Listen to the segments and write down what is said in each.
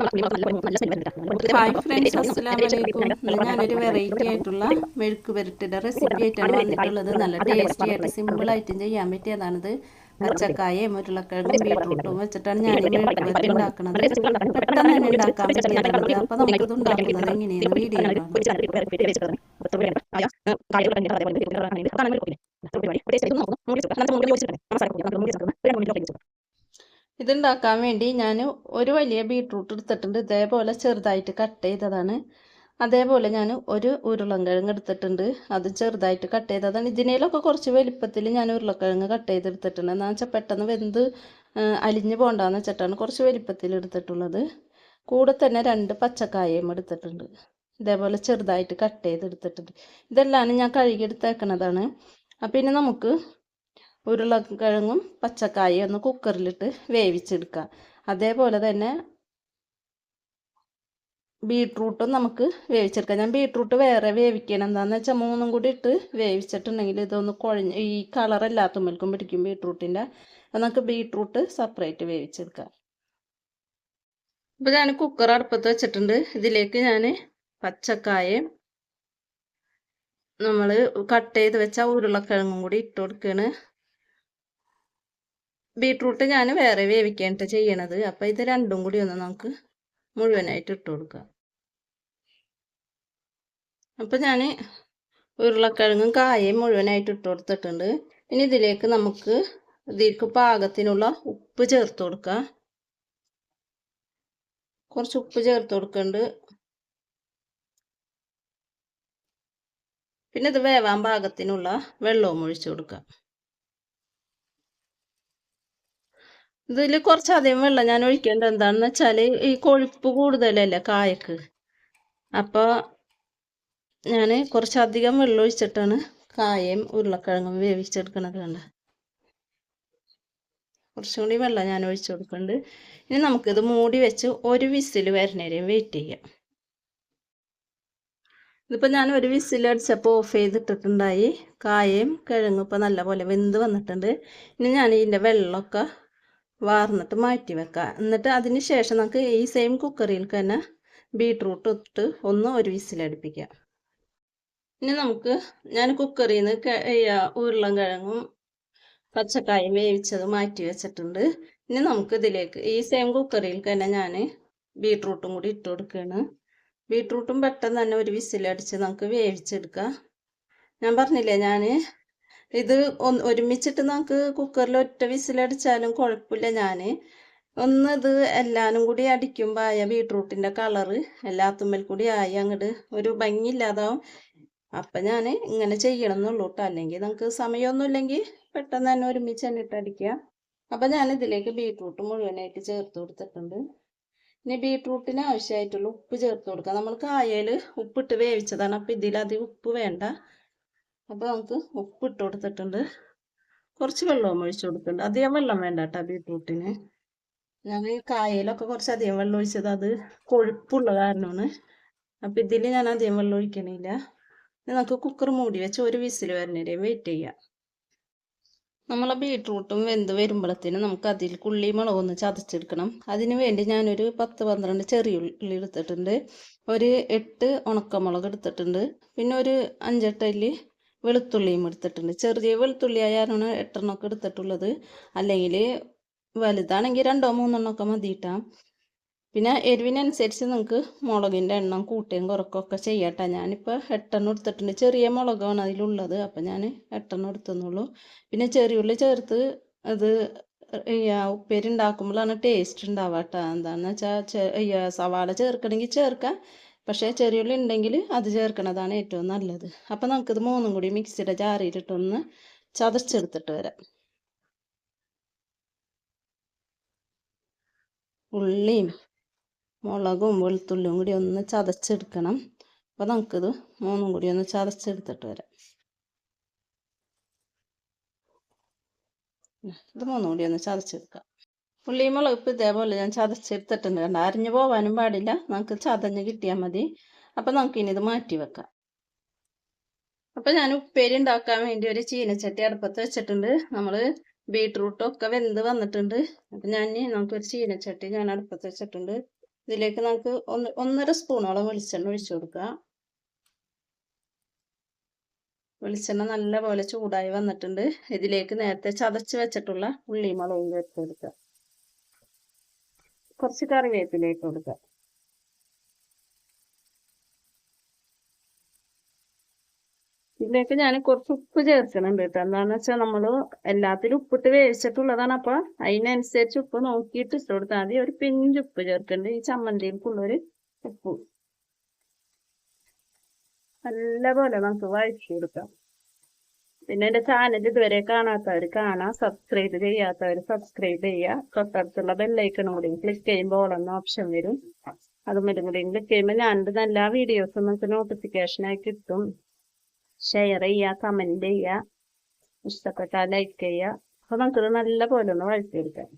Hi friends അസ്സലാമലൈക്കും വലൈക്കും ഞാനൊരു വെറൈറ്റി ആയിട്ടുള്ള മെഴുക്ക് പുരട്ടിയുടെ റെസിപ്പി ആയിട്ടാണ് വന്നിട്ടുള്ളത്. നല്ല ടേസ്റ്റി ആയിട്ട് സിമ്പിൾ ആയിട്ടും ചെയ്യാൻ പറ്റിയതാണിത്. പച്ചക്കായയും ഉരുളക്കിഴങ്ങും ബീട്രൂട്ടും വെച്ചിട്ടാണ് ഞാൻ മെഴുക്ക് പുരട്ടി ഉണ്ടാക്കുന്നത് പെട്ടെന്ന് തന്നെ ഉണ്ടാക്കാൻ പറ്റിയതാണിത്. അപ്പോൾ നമുക്കിത് ഉണ്ടാക്കുന്നത് എങ്ങനെയാണ് വീഡിയോ ഇതുണ്ടാക്കാൻ വേണ്ടി ഞാൻ ഒരു വലിയ ബീട്രൂട്ട് എടുത്തിട്ടുണ്ട്. ഇതേപോലെ ചെറുതായിട്ട് കട്ട് ചെയ്തതാണ്. അതേപോലെ ഞാൻ ഒരു ഉരുളൻകിഴങ്ങ് എടുത്തിട്ടുണ്ട്. അത് ചെറുതായിട്ട് കട്ട് ചെയ്തതാണ്. ഇതിനേലൊക്കെ കുറച്ച് വലിപ്പത്തിൽ ഞാൻ ഉരുളക്കിഴങ്ങ് കട്ട് ചെയ്തെടുത്തിട്ടുണ്ട്. എന്നാ വെച്ചാൽ പെട്ടെന്ന് വെന്ത് അലിഞ്ഞ് പോകണ്ടെന്ന് വെച്ചിട്ടാണ് കുറച്ച് വലിപ്പത്തിൽ എടുത്തിട്ടുള്ളത്. കൂടെ തന്നെ രണ്ട് പച്ചക്കായയും എടുത്തിട്ടുണ്ട്. ഇതേപോലെ ചെറുതായിട്ട് കട്ട് ചെയ്തെടുത്തിട്ടുണ്ട്. ഇതെല്ലാം ഞാൻ കഴുകിയെടുത്തേക്കണതാണ്. അപ്പം ഇനി നമുക്ക് ഉരുളക്കിഴങ്ങും പച്ചക്കായും ഒന്ന് കുക്കറിലിട്ട് വേവിച്ചെടുക്കുക. അതേപോലെ തന്നെ ബീട്രൂട്ടും നമുക്ക് വേവിച്ചെടുക്കാം. ഞാൻ ബീട്രൂട്ട് വേറെ വേവിക്കണം. എന്താണെന്ന് വെച്ചാൽ മൂന്നും കൂടി ഇട്ട് വേവിച്ചിട്ടുണ്ടെങ്കിൽ ഇതൊന്ന് കുഴഞ്ഞ് ഈ കളറല്ലാത്തുമ്പോഴേക്കും പിടിക്കും ബീട്രൂട്ടിന്റെ നമുക്ക് ബീട്രൂട്ട് സെപ്പറേറ്റ് വേവിച്ചെടുക്കാം. അപ്പോൾ ഞാൻ കുക്കർ അടുപ്പത്ത് വെച്ചിട്ടുണ്ട്. ഇതിലേക്ക് ഞാൻ പച്ചക്കായും നമ്മൾ കട്ട് ചെയ്ത് വെച്ച ഉരുളക്കിഴങ്ങും കൂടി ഇട്ട് കൊടുക്കുകയാണ് ബീട്രൂട്ട് ഞാൻ വേറെ വേവിക്കാനിട്ട് ചെയ്യണത്. അപ്പം ഇത് രണ്ടും കൂടി ഒന്ന് നമുക്ക് മുഴുവനായിട്ട് ഇട്ട് കൊടുക്കാം. അപ്പം ഞാൻ ഉരുളക്കിഴങ്ങും കായയും മുഴുവനായിട്ട് ഇട്ട് കൊടുത്തിട്ടുണ്ട്. ഇനി ഇതിലേക്ക് നമുക്ക് ഇതിലേക്ക് പാകത്തിനുള്ള ഉപ്പ് ചേർത്ത് കൊടുക്കാം. കുറച്ച് ഉപ്പ് ചേർത്ത് കൊടുക്കുന്നുണ്ട് പിന്നെ ഇത് വേവാൻ പാകത്തിനുള്ള വെള്ളവും ഒഴിച്ചു കൊടുക്കാം. ഇതിൽ കുറച്ചധികം വെള്ളം ഞാൻ ഒഴിക്കേണ്ടത് എന്താണെന്ന് വെച്ചാൽ ഈ കൊഴുപ്പ് കൂടുതലല്ലേ കായക്ക്. അപ്പോൾ ഞാൻ കുറച്ചധികം വെള്ളം ഒഴിച്ചിട്ടാണ് കായയും ഉരുളക്കിഴങ്ങും വേവിച്ചെടുക്കണത് കണ്ട. കുറച്ചും കൂടി വെള്ളം ഞാൻ ഒഴിച്ചു കൊടുക്കുന്നുണ്ട് ഇനി നമുക്കിത് മൂടി വെച്ച് ഒരു വിസിൽ വരുന്നേരെയും വെയിറ്റ് ചെയ്യാം. ഇതിപ്പോൾ ഞാൻ ഒരു വിസിൽ അടിച്ചപ്പോൾ ഓഫ് ചെയ്തിട്ടിട്ടുണ്ടായി. കായയും കിഴങ്ങും ഇപ്പോൾ നല്ലപോലെ വെന്ത് വന്നിട്ടുണ്ട്. ഇനി ഞാൻ ഇതിന്റെ വെള്ളമൊക്കെ വാർന്നിട്ട് മാറ്റി വെക്കാം. എന്നിട്ട് അതിന് ശേഷം നമുക്ക് ഈ സെയിം കുക്കറിൽ തന്നെ ബീട്രൂട്ട് ഇട്ട് ഒന്ന് ഒരു വിസിലടുപ്പിക്കാം. ഇനി നമുക്ക് ഞാൻ കുക്കറിൽ നിന്ന് ഉരുളൻ കിഴങ്ങും പച്ചക്കായും വേവിച്ചത് മാറ്റി വെച്ചിട്ടുണ്ട്. ഇനി നമുക്ക് ഇതിലേക്ക് ഈ സെയിം കുക്കറിൽ തന്നെ ഞാൻ ബീട്രൂട്ടും കൂടി ഇട്ട് കൊടുക്കുകയാണ് ബീട്രൂട്ടും പെട്ടെന്ന് തന്നെ ഒരു വിസിലടിച്ച് നമുക്ക് വേവിച്ചെടുക്കാം. ഞാൻ പറഞ്ഞില്ലേ ഞാൻ ഇത് ഒരുമിച്ചിട്ട് നമുക്ക് കുക്കറിൽ ഒറ്റ വിസിലടിച്ചാലും കുഴപ്പമില്ല ഞാൻ ഒന്ന് ഇത് എല്ലാനും കൂടി അടിക്കുമ്പോൾ ആയ ബീട്രൂട്ടിന്റെ കളറ് എല്ലാത്തുമ്മൽ കൂടി ആയി അങ്ങോട്ട് ഒരു ഭംഗിയില്ലാതാവും. അപ്പം ഞാൻ ഇങ്ങനെ ചെയ്യണം എന്നുള്ളൂ കേട്ടോ അല്ലെങ്കിൽ നമുക്ക് സമയമൊന്നും ഇല്ലെങ്കിൽ പെട്ടെന്ന് തന്നെ ഒരുമിച്ച് തന്നെ ഇട്ട് അടിക്കുക അപ്പം ഞാൻ ഇതിലേക്ക് ബീട്രൂട്ട് മുഴുവനായിട്ട് ചേർത്ത് കൊടുത്തിട്ടുണ്ട്. ഇനി ബീട്രൂട്ടിന് ആവശ്യമായിട്ടുള്ള ഉപ്പ് ചേർത്ത് കൊടുക്കുക നമ്മൾ കായയിൽ ഉപ്പിട്ട് വേവിച്ചതാണ്. അപ്പം ഇതിലധികം ഉപ്പ് വേണ്ട. അപ്പോൾ നമുക്ക് ഉപ്പ് ഇട്ട് കൊടുത്തിട്ടുണ്ട്. കുറച്ച് വെള്ളവും ഒഴിച്ചു കൊടുക്കുന്നുണ്ട് അധികം വെള്ളം വേണ്ട കേട്ടോ ബീട്രൂട്ടിന്. ഞാൻ ഈ കായയിലൊക്കെ കുറച്ച് അധികം വെള്ളം ഒഴിച്ചത് അത് കൊഴുപ്പുള്ള കാരണമാണ്. അപ്പം ഇതിൽ ഞാൻ അധികം വെള്ളം ഒഴിക്കണില്ല. നമുക്ക് കുക്കർ മൂടി വെച്ച് ഒരു വിസിൽ വരുന്നവരെ വെയിറ്റ് ചെയ്യാം. നമ്മളെ ബീട്രൂട്ടും വെന്ത് വരുമ്പോഴത്തേന് നമുക്ക് അതിൽ കുള്ളി മുളകൊന്ന് ചതച്ചെടുക്കണം. അതിന് വേണ്ടി ഞാനൊരു പത്ത് പന്ത്രണ്ട് ചെറിയ ഉള്ളി എടുത്തിട്ടുണ്ട്. ഒരു എട്ട് ഉണക്കമുളക് എടുത്തിട്ടുണ്ട്. പിന്നെ ഒരു അഞ്ചെട്ട് അല്ലി വെളുത്തുള്ളിയും എടുത്തിട്ടുണ്ട്. ചെറിയ വെളുത്തുള്ളി ആയാലാണ് എട്ടെണ്ണമൊക്കെ എടുത്തിട്ടുള്ളത്. അല്ലെങ്കിൽ വലുതാണെങ്കിൽ രണ്ടോ മൂന്നെണ്ണമൊക്കെ മതിയിട്ടാം പിന്നെ എരിവിനനുസരിച്ച് നിങ്ങൾക്ക് മുളകിന്റെ എണ്ണം കൂട്ടുകയും കുറക്കുകയൊക്കെ ചെയ്യട്ടെ. ഞാനിപ്പോൾ എട്ടെണ്ണം എടുത്തിട്ടുണ്ട്. ചെറിയ മുളകാണ് അതിലുള്ളത്. അപ്പം ഞാൻ എട്ടെണ്ണം എടുത്തെന്നുള്ളൂ. പിന്നെ ചെറിയ ഉള്ളി ചേർത്ത് അത് ഉപ്പേരി ഉണ്ടാക്കുമ്പോഴാണ് ടേസ്റ്റ് ഉണ്ടാവാട്ടോ എന്താണെന്ന് വെച്ചാൽ സവാള ചേർക്കണമെങ്കിൽ ചേർക്കാം. പക്ഷേ ചെറിയുള്ളി ഉണ്ടെങ്കിൽ അത് ചേർക്കുന്നതാണ് ഏറ്റവും നല്ലത്. അപ്പം നമുക്കിത് മൂന്നും കൂടി മിക്സിയുടെ ജാറിയിലിട്ടൊന്ന് ചതച്ചെടുത്തിട്ട് വരാം. ഉള്ളിയും മുളകും വെളുത്തുള്ളിയും കൂടി ഒന്ന് ചതച്ചെടുക്കണം. അപ്പോൾ നമുക്കിത് മൂന്നും കൂടി ഒന്ന് ചതച്ചെടുത്തിട്ട് വരാം. ഇത് മൂന്നും കൂടി ഒന്ന് ചതച്ചെടുക്കാം. ഉള്ളിയും മുളക് ഇതേപോലെ ഞാൻ ചതച്ചെടുത്തിട്ടുണ്ട്. കണ്ട? അരിഞ്ഞു പോവാനും പാടില്ല. നമുക്ക് ചതഞ്ഞ് കിട്ടിയാൽ മതി. അപ്പം നമുക്കിനി ഇത് മാറ്റി വെക്കാം. അപ്പം ഞാൻ ഉപ്പേരി ഉണ്ടാക്കാൻ വേണ്ടി ഒരു ചീനച്ചട്ടി അടുപ്പത്ത് വെച്ചിട്ടുണ്ട്. നമ്മൾ ബീട്രൂട്ടൊക്കെ വെന്ത് വന്നിട്ടുണ്ട്. അപ്പം ഞാൻ നമുക്കൊരു ചീനച്ചട്ടി ഞാൻ അടുപ്പത്ത് വെച്ചിട്ടുണ്ട്. ഇതിലേക്ക് നമുക്ക് ഒന്ന് ഒന്നര സ്പൂണോളം വെളിച്ചെണ്ണ ഒഴിച്ചു കൊടുക്കുക വെളിച്ചെണ്ണ നല്ലപോലെ ചൂടായി വന്നിട്ടുണ്ട്. ഇതിലേക്ക് നേരത്തെ ചതച്ച് വെച്ചിട്ടുള്ള ഉള്ളിമുളകും ചേർത്ത് കൊടുക്കുക കുറച്ച് കറിവേപ്പില ഇട്ട് കൊടുക്കുക. ഇതിലേക്ക് ഞാൻ കുറച്ച് ഉപ്പ് ചേർക്കുന്നുണ്ട് കേട്ടോ. എന്താണെന്ന് വെച്ചാൽ നമ്മൾ എല്ലാത്തിലും ഉപ്പിട്ട് വേവിച്ചിട്ടുള്ളതാണ്. അപ്പൊ അതിനനുസരിച്ച് ഉപ്പ് നോക്കിയിട്ട് ഇട്ട് കൊടുത്താൽ മതി. ഒരു പിഞ്ച് ഉപ്പ് ചേർക്കുന്നുണ്ട്. ഈ ചമ്മന്തിക്കുള്ളൊരു ഉപ്പ്. നല്ലപോലെ നമുക്ക് വഴറ്റി കൊടുക്കാം. പിന്നെ എന്റെ ചാനൽ ഇതുവരെ കാണാത്തവർ കാണാം സബ്സ്ക്രൈബ് ചെയ്യാത്തവർ സബ്സ്ക്രൈബ് ചെയ്യുക തൊട്ടടുത്തുള്ള ബെല്ലൈക്കണും കൂടി ക്ലിക്ക് ചെയ്യുമ്പോൾ ഓളെന്ന ഓപ്ഷൻ വരും. അതും കൂടി ക്ലിക്ക് ചെയ്യുമ്പോൾ ഞാൻ എല്ലാ വീഡിയോസും നമുക്ക് നോട്ടിഫിക്കേഷനായി കിട്ടും. ഷെയർ ചെയ്യുക കമന്റ് ചെയ്യുക ഇഷ്ടപ്പെട്ടാൽ ലൈക്ക് ചെയ്യുക അപ്പോൾ നമുക്കിത് നല്ല പോലെ ഒന്ന് വഴറ്റിയെടുക്കാം.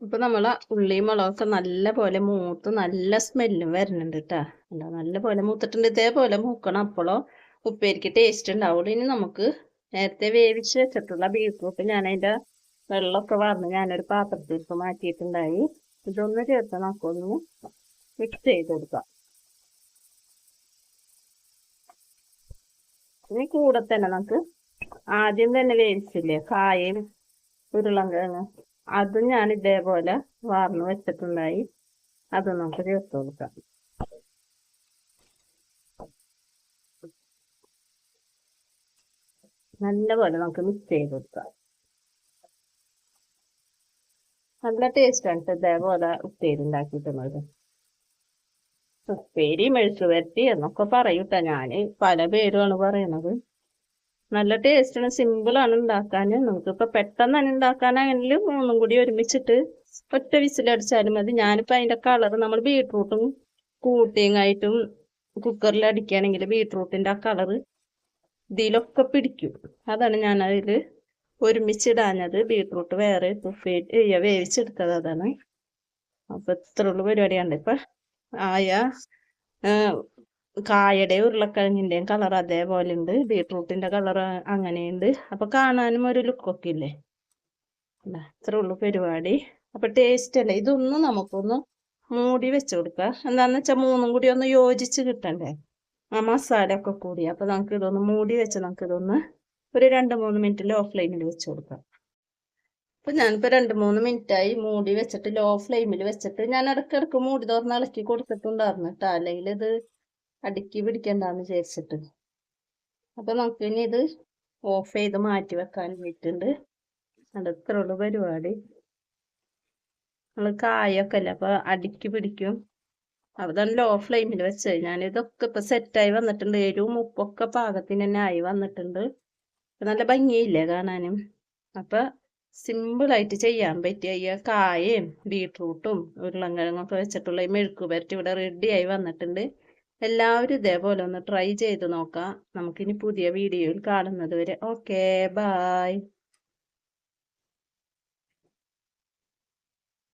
ഇപ്പൊ നമ്മളെ ഉള്ളിയും മുളകൊക്കെ നല്ല പോലെ മൂത്ത് നല്ല സ്മെല്ലും വരുന്നുണ്ട് കേട്ടാ നല്ല പോലെ മൂത്തിട്ടുണ്ട്. ഇതേപോലെ മൂക്കണം അപ്പോഴോ ഉപ്പേരിക്ക് ടേസ്റ്റ് ഉണ്ടാവുള്ളൂ. ഇനി നമുക്ക് നേരത്തെ വേവിച്ച് വെച്ചിട്ടുള്ള ബീറ്റ്റൂട്ട് ഞാൻ അതിന്റെ വെള്ളമൊക്കെ വാർന്ന് ഞാനൊരു പാത്രത്തിലേക്ക് മാറ്റിയിട്ടുണ്ടായി. ഇതൊന്ന് ചേർത്ത് നമുക്കൊന്ന് മിക്സ് ചെയ്ത് കൊടുക്കാം ഇനി കൂടെ തന്നെ നമുക്ക് ആദ്യം തന്നെ വേവിച്ചില്ലേ? കായയും ഉരുളങ്കിഴങ്ങ് അത് ഞാൻ ഇതേപോലെ വാർന്ന് വെച്ചിട്ടുണ്ടായി. അത് നമുക്ക് ചേർത്ത് കൊടുക്കാം. നല്ലപോലെ നമുക്ക് മിക്സ് ചെയ്ത് കൊടുക്കാം. നല്ല ടേസ്റ്റ് ആണ് ഇതേപോലെ ഉപ്പേരി ഉണ്ടാക്കിയിട്ടുള്ളത് ഉപ്പേരി മെഴുക്ക് വരട്ടി എന്നൊക്കെ പറയൂട്ട ഞാൻ പല പേരുമാണ് പറയണത് നല്ല ടേസ്റ്റാണ് സിമ്പിളാണ് ഉണ്ടാക്കാൻ നമുക്കിപ്പോൾ പെട്ടെന്ന് തന്നെ ഉണ്ടാക്കാനാണെങ്കിൽ മൂന്നും കൂടി ഒരുമിച്ചിട്ട് ഒറ്റ വിസിലടിച്ചാലും മതി. ഞാനിപ്പോൾ അതിന്റെ കളർ നമ്മൾ ബീട്രൂട്ടും കൂട്ടിയങ്ങായിട്ടും കുക്കറിൽ അടിക്കുകയാണെങ്കിൽ ബീട്രൂട്ടിന്റെ ആ കളർ ഇതിലൊക്കെ പിടിക്കും. അതാണ് ഞാൻ അതിൽ ഒരുമിച്ചിടാഞ്ഞത്. ബീട്രൂട്ട് വേറെ ഉപ്പേരി വേവിച്ചെടുത്തത് അതാണ്. അപ്പോൾ ഇത്രയുള്ള പരിപാടിയാണ്. ഇപ്പം ആയ കായയുടെ ഉരുളക്കിഴങ്ങിന്റെയും കളർ അതേപോലെ ഉണ്ട് ബീട്രൂട്ടിന്റെ കളർ അങ്ങനെയുണ്ട്. അപ്പം കാണാനും ഒരു ലുക്കൊക്കെ ഇല്ലേ? ഇത്ര ഉള്ളു പരിപാടി. അപ്പം ടേസ്റ്റ് അല്ലേ? ഇതൊന്നും നമുക്കൊന്ന് മൂടി വെച്ച് കൊടുക്കുക എന്താണെന്ന് വെച്ചാൽ മൂന്നും കൂടി ഒന്ന് യോജിച്ച് കിട്ടണ്ടേ? ആ മസാല ഒക്കെ കൂടി. അപ്പോൾ നമുക്ക് ഇതൊന്ന് മൂടി വെച്ച് നമുക്ക് ഇതൊന്ന് ഒരു രണ്ട് മൂന്ന് മിനിറ്റ് ലോ ഫ്ലെയിമിൽ വെച്ച് കൊടുക്കാം. അപ്പം ഞാനിപ്പോൾ രണ്ട് മൂന്ന് മിനിറ്റായി മൂടി വെച്ചിട്ട് ലോ ഫ്ലെയിമിൽ വെച്ചിട്ട് ഞാൻ ഇടയ്ക്കിടയ്ക്ക് മൂടി തുറന്ന് ഇളക്കി കൊടുത്തിട്ടുണ്ടായിരുന്നു കേട്ടോ. അല്ലെങ്കിൽ ഇത് അടുക്കി പിടിക്കണ്ടെന്ന് വിചാരിച്ചിട്ട്. അപ്പോൾ നമുക്ക് ഇനി ഇത് ഓഫ് ചെയ്ത് മാറ്റി വെക്കാൻ വേണ്ടിയിട്ടുണ്ട്. അടുത്തുള്ള പരിപാടി. നമ്മൾ കായൊക്കെ അല്ലേ അപ്പോൾ അടുക്കി പിടിക്കും. അതാണ് ലോ ഫ്ലെയിമിൽ വെച്ച് ഞാൻ ഇതൊക്കെ ഇപ്പം സെറ്റായി വന്നിട്ടുണ്ട്. എരിവും ഉപ്പൊക്കെ പാകത്തിന് തന്നെ ആയി വന്നിട്ടുണ്ട്. നല്ല ഭംഗിയില്ലേ കാണാനും. അപ്പം സിമ്പിളായിട്ട് ചെയ്യാൻ പറ്റിയ ഈ കായയും ബീട്രൂട്ടും ഉരുളൻകിഴങ്ങൊക്കെ വെച്ചിട്ടുള്ള ഈ മെഴുക്ക് പുരട്ടി ഇവിടെ റെഡിയായി വന്നിട്ടുണ്ട്. എല്ലാവരും ഇതേപോലെ ഒന്ന് ട്രൈ ചെയ്ത് നോക്കാം. നമുക്കിനി പുതിയ വീഡിയോയിൽ കാണുന്നത് വരെ. Okay bye